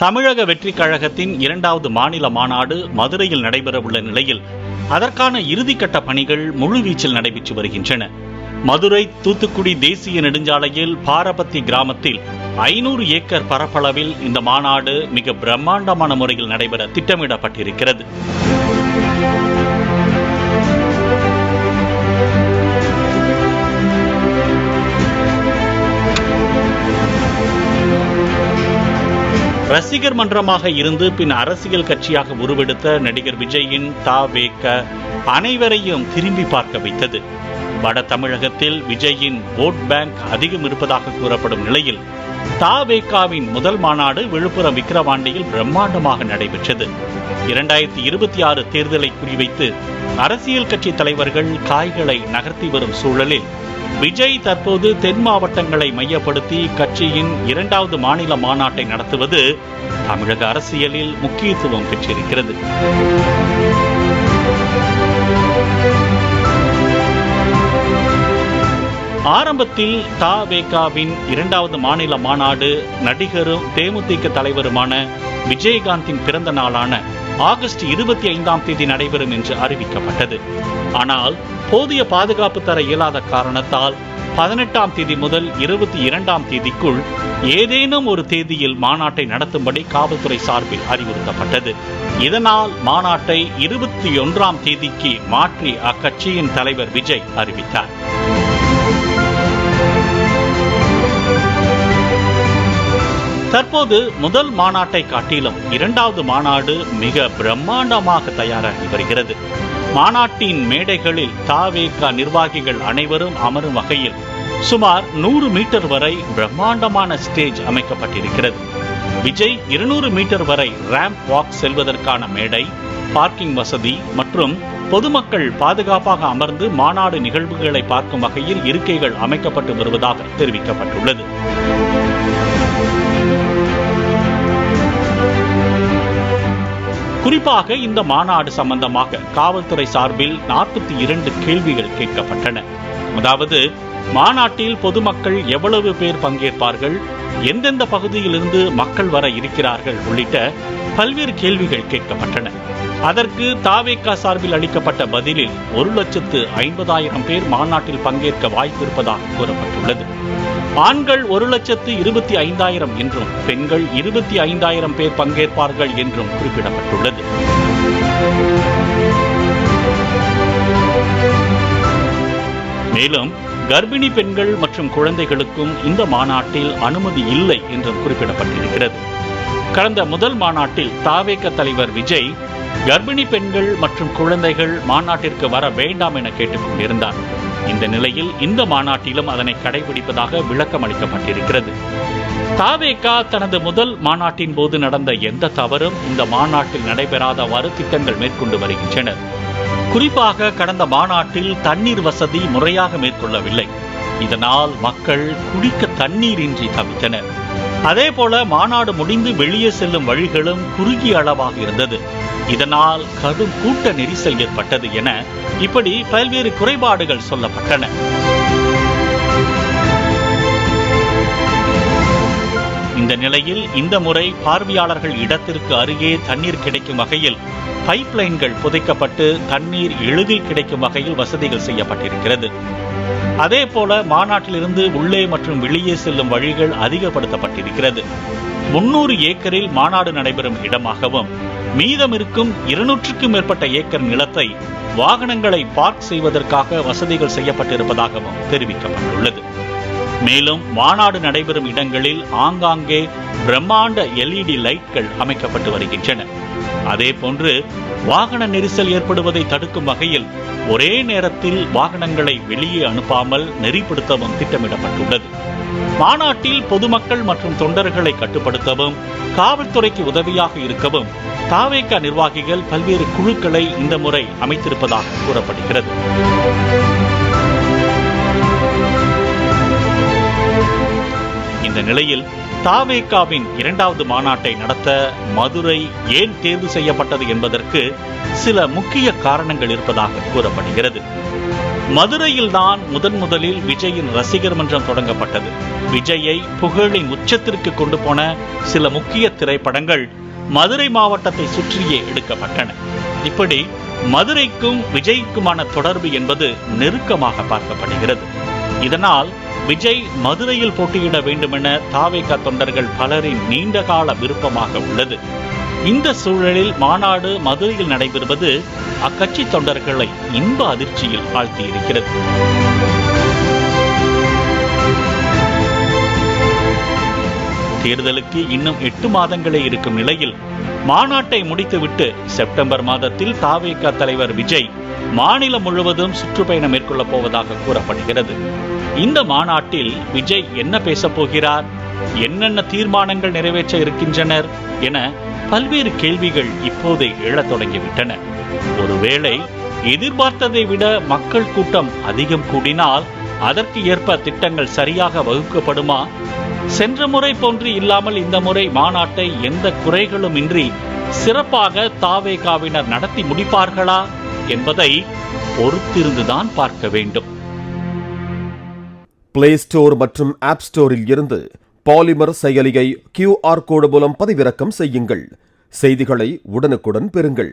தமிழக வெற்றி கழகத்தின் இரண்டாவது மாநில மாநாடு மதுரையில் நடைபெறவுள்ள நிலையில் அதற்கான இறுதிக்கட்ட பணிகள் முழுவீச்சில் நடைபெற்று வருகின்றன. மதுரை தூத்துக்குடி தேசிய நெடுஞ்சாலையில் பாரபத்தி கிராமத்தில் ஐநூறு ஏக்கர் பரப்பளவில் இந்த மாநாடு மிக பிரம்மாண்டமான முறையில் நடைபெற திட்டமிடப்பட்டிருக்கிறது. ரசிகர் மன்றமாக இருந்து பின் அரசியல் கட்சியாக உருவெடுத்த நடிகர் விஜயின் தா வேக்க அனைவரையும் திரும்பி பார்க்க வைத்தது. வட தமிழகத்தில் விஜயின் ஓட் பேங்க் அதிகம் இருப்பதாக கூறப்படும் நிலையில் தாவேகாவின் முதல் மாநாடு விழுப்புரம் விக்கிரவாண்டியில் பிரம்மாண்டமாக நடைபெற்றது. இரண்டாயிரத்தி இருபத்தி ஆறு தேர்தலை குறிவைத்து அரசியல் கட்சி தலைவர்கள் காய்களை நகர்த்தி வரும் சூழலில் விஜய் தற்போது தென் மாவட்டங்களை மையப்படுத்தி கட்சியின் இரண்டாவது மாநில மாநாட்டை நடத்துவது தமிழக அரசியலில் முக்கியத்துவம் பெற்றிருக்கிறது. ஆரம்பத்தில் தாவேகாவின் இரண்டாவது மாநில மாநாடு நடிகரும் தேமுதிக தலைவருமான விஜயகாந்தின் பிறந்த நாளான ஆகஸ்ட் இருபத்தி ஐந்தாம் தேதி நடைபெறும் என்று அறிவிக்கப்பட்டது. ஆனால் போதிய பாதுகாப்பு தர இயலாத காரணத்தால் பதினெட்டாம் தேதி முதல் இருபத்தி இரண்டாம் தேதிக்குள் ஏதேனும் ஒரு தேதியில் மாநாட்டை நடத்தும்படி காவல்துறை சார்பில் அறிவுறுத்தப்பட்டது. இதனால் மாநாட்டை இருபத்தி ஒன்றாம் தேதிக்கு மாற்றி அக்கட்சியின் தலைவர் விஜய் அறிவித்தார். தற்போது முதல் மாநாட்டை காட்டிலும் இரண்டாவது மாநாடு மிக பிரம்மாண்டமாக தயாராகி வருகிறது. மாநாட்டின் மேடைகளில் தாவேகா நிர்வாகிகள் அனைவரும் அமரும் வகையில் சுமார் நூறு மீட்டர் வரை பிரம்மாண்டமான ஸ்டேஜ் அமைக்கப்பட்டிருக்கிறது. விஜய் இருநூறு மீட்டர் வரை ரேம்ப் வாக் செல்வதற்கான மேடை பார்க்கிங் வசதி மற்றும் பொதுமக்கள் பாதுகாப்பாக அமர்ந்து மாநாடு நிகழ்வுகளை பார்க்கும் வகையில் இருக்கைகள் அமைக்கப்பட்டு வருவதாக தெரிவிக்கப்பட்டுள்ளது. குறிப்பாக இந்த மாநாடு சம்பந்தமாக காவல்துறை சார்பில் நாற்பத்தி இரண்டு கேள்விகள் கேட்கப்பட்டன. அதாவது மாநாட்டில் பொதுமக்கள் எவ்வளவு பேர் பங்கேற்பார்கள் எந்தெந்த பகுதியிலிருந்து மக்கள் வர இருக்கிறார்கள் உள்ளிட்ட பல்வேறு கேள்விகள் கேட்கப்பட்டன. அதற்கு தாவேக்கா சார்பில் அளிக்கப்பட்ட பதிலில் ஒரு லட்சத்து ஐம்பதாயிரம் பேர் மாநாட்டில் பங்கேற்க வாய்ப்பு இருப்பதாக கூறப்பட்டுள்ளது. ஆண்கள் ஒரு லட்சத்து இருபத்தி ஐந்தாயிரம் என்றும் பெண்கள் இருபத்தி ஐந்தாயிரம் பேர் பங்கேற்பார்கள் என்றும் குறிப்பிடப்பட்டுள்ளது. மேலும் கர்ப்பிணி பெண்கள் மற்றும் குழந்தைகளுக்கும் இந்த மாநாட்டில் அனுமதி இல்லை என்றும் குறிப்பிடப்பட்டிருக்கிறது. கடந்த முதல் மாநாட்டில் தாவேக தலைவர் விஜய் கர்ப்பிணி பெண்கள் மற்றும் குழந்தைகள் மாநாட்டிற்கு வர வேண்டாம் என கேட்டுக்கொண்டிருந்தார். இந்த நிலையில் இந்த மாநாட்டிலும் அதனை கடைபிடிப்பதாக விளக்கம் அளிக்கப்பட்டிருக்கிறது தாவேகா தனது முதல் மாநாட்டின் போது நடந்த எந்த தவறும் இந்த மாநாட்டில் நடைபெறாதவாறு திட்டங்கள் மேற்கொண்டு வருகின்றனர் குறிப்பாக கடந்த மாநாட்டில் தண்ணீர் வசதி முறையாக மேற்கொள்ளவில்லை. இதனால் மக்கள் குடிக்க தண்ணீரின்றி தவித்தனர். அதே போல மாநாடு முடிந்து வெளியே செல்லும் வழிகளும் குறுகிய அளவாக இருந்தது. இதனால் கடும் கூட்ட நெரிசல் ஏற்பட்டது என இப்படி பல்வேறு குறைபாடுகள் சொல்லப்பட்டன. இந்த நிலையில் இந்த முறை பார்வையாளர்கள் இடத்திற்கு அருகே தண்ணீர் கிடைக்கும் வகையில் பைப் லைன்கள் புதைக்கப்பட்டு தண்ணீர் எளிதில் கிடைக்கும் வகையில் வசதிகள் செய்யப்பட்டிருக்கிறது. அதே போல மாநாட்டிலிருந்து உள்ளே மற்றும் வெளியே செல்லும் வழிகள் அதிகப்படுத்தப்பட்டிருக்கிறது. முன்னூறு ஏக்கரில் மாநாடு நடைபெறும் இடமாகவும் மீதம் இருக்கும் இருநூற்றுக்கும் மேற்பட்ட ஏக்கர் நிலத்தை வாகனங்களை பார்க் செய்வதற்காக வசதிகள் செய்யப்பட்டிருப்பதாகவும் தெரிவிக்கப்பட்டுள்ளது. மேலும் மாநாடு நடைபெறும் இடங்களில் ஆங்காங்கே பிரம்மாண்ட எல்இடி லைட்கள் அமைக்கப்பட்டு வருகின்றன. அதே போன்று வாகன நெரிசல் ஏற்படுவதை தடுக்கும் வகையில் ஒரே நேரத்தில் வாகனங்களை வெளியே அனுப்பாமல் நெறிப்படுத்தவும் திட்டமிடப்பட்டுள்ளது. மாநாட்டில் பொதுமக்கள் மற்றும் தொண்டர்களை கட்டுப்படுத்தவும் காவல்துறைக்கு உதவியாக இருக்கவும் தாவேக நிர்வாகிகள் பல்வேறு குழுக்களை இந்த முறை அமைத்திருப்பதாக கூறப்படுகிறது. இந்த நிலையில் தாவேகாவின் இரண்டாவது மாநாட்டை நடத்த மதுரை ஏன் தேர்வு செய்யப்பட்டது என்பதற்கு சில முக்கிய காரணங்கள் இருப்பதாக கூறப்படுகிறது. மதுரையில்தான் முதன் முதலில் விஜயின் ரசிகர் மன்றம் தொடங்கப்பட்டது. விஜயை புகழின் உச்சத்திற்கு கொண்டு போன சில முக்கிய திரைப்படங்கள் மதுரை மாவட்டத்தை சுற்றியே எடுக்கப்பட்டன. இப்படி மதுரைக்கும் விஜய்க்குமான தொடர்பு என்பது நெருக்கமாக பார்க்கப்படுகிறது. இதனால் விஜய் மதுரையில் போட்டியிட வேண்டுமென தாவேகா தொண்டர்கள் பலரின் நீண்டகால விருப்பமாக உள்ளது. இந்த சூழலில் மாநாடு மதுரையில் நடைபெறுவது அக்கட்சி தொண்டர்களை இன்ப அதிர்ச்சியில் ஆழ்த்தியிருக்கிறது. தேர்தலுக்கு இன்னும் எட்டு மாதங்களே இருக்கும் நிலையில் மாநாட்டை முடித்துவிட்டு செப்டம்பர் மாதத்தில் தாவேக தலைவர் விஜய் மாநிலம் முழுவதும் சுற்றுப்பயணம் மேற்கொள்ளப் போவதாக கூறப்படுகிறது. இந்த மாநாட்டில் விஜய் என்ன பேசப் போகிறார்? என்னென்ன தீர்மானங்கள் நிறைவேற்ற இருக்கின்றனர் என பல்வேறு கேள்விகள் இப்போதே எழத் தொடங்கிவிட்டன. ஒருவேளை எதிர்பார்த்ததை விட மக்கள் கூட்டம் அதிகம் கூடினால் அதற்கு ஏற்ப திட்டங்கள் சரியாக வகுக்கப்படுமா? சென்ற முறை போன்று இல்லாமல் இந்த முறை மாநாட்டை எந்த குறைகளும் இன்றி சிறப்பாக தாவேகாவினர் நடத்தி முடிப்பார்களா என்பதை பொறுத்திருந்துதான் பார்க்க வேண்டும். பிளே ஸ்டோர் மற்றும் ஆப் ஸ்டோரில் இருந்து பாலிமர் செயலியை கியூஆர் கோடு மூலம் பதிவிறக்கம் செய்யுங்கள். செய்திகளை உடனுக்குடன் பெறுங்கள்.